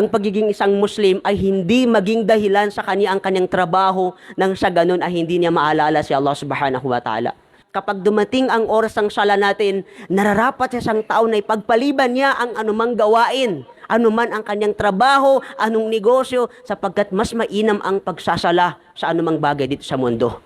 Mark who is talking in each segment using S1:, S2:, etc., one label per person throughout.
S1: ang pagiging isang Muslim ay hindi maging dahilan sa kanya ang kanyang trabaho nang sa ganun ay hindi niya maalala si Allah subhanahu wa ta'ala. Kapag dumating ang oras ng sala natin, nararapat sa isang tao na ipagpaliban niya ang anumang gawain, anuman ang kanyang trabaho, anong negosyo, sapagkat mas mainam ang pagsasala sa anumang bagay dito sa mundo.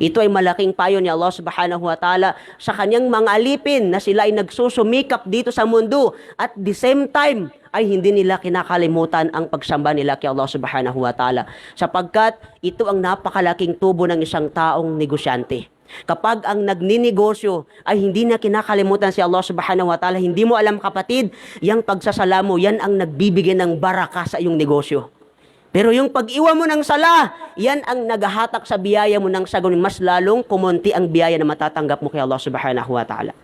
S1: Ito ay malaking payo ni Allah subhanahu wa ta'ala sa kanyang mga alipin na sila ay nagsusumikap dito sa mundo at the same time ay hindi nila kinakalimutan ang pagsamba nila kay Allah subhanahu wa ta'ala sapagkat ito ang napakalaking tubo ng isang taong negosyante. Kapag ang nagninegosyo ay hindi na kinakalimutan si Allah subhanahu wa ta'ala, hindi mo alam kapatid, yung pagsasala mo, yan ang nagbibigay ng baraka sa iyong negosyo. Pero yung pag-iwan mo ng sala, yan ang naghahatak sa biyaya mo ng sagon, mas lalong kumonti ang biyaya na matatanggap mo kay Allah subhanahu wa ta'ala.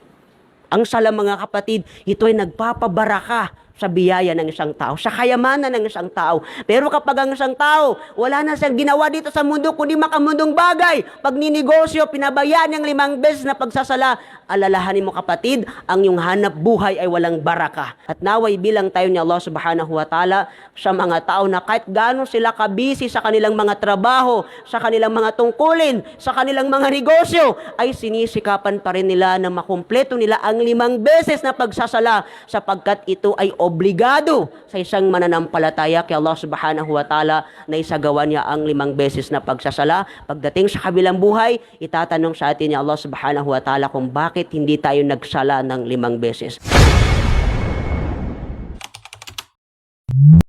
S1: Ang sala mga kapatid, ito ay nagpapabaraka sa biyaya ng isang tao, sa kayamanan ng isang tao. Pero kapag ang isang tao, wala na siyang ginawa dito sa mundo, kundi makamundong bagay, pag ninegosyo, pinabayaan ng limang beses na pagsasala, alalahanin mo kapatid, ang iyong hanap buhay ay walang baraka. At naway bilang tayo ni Allah subhanahu wa ta'ala sa mga tao na kahit gaano sila kabisi sa kanilang mga trabaho, sa kanilang mga tungkulin, sa kanilang mga negosyo, ay sinisikapan pa rin nila na makumpleto nila ang limang beses na pagsasala sapagkat ito ay obligado sa isang mananampalataya kay Allah subhanahu wa ta'ala na isagawa niya ang limang beses na pagsasala. Pagdating sa kabilang buhay, itatanong sa atin ni Allah subhanahu wa ta'ala kung bakit hindi tayo nagsala ng limang beses.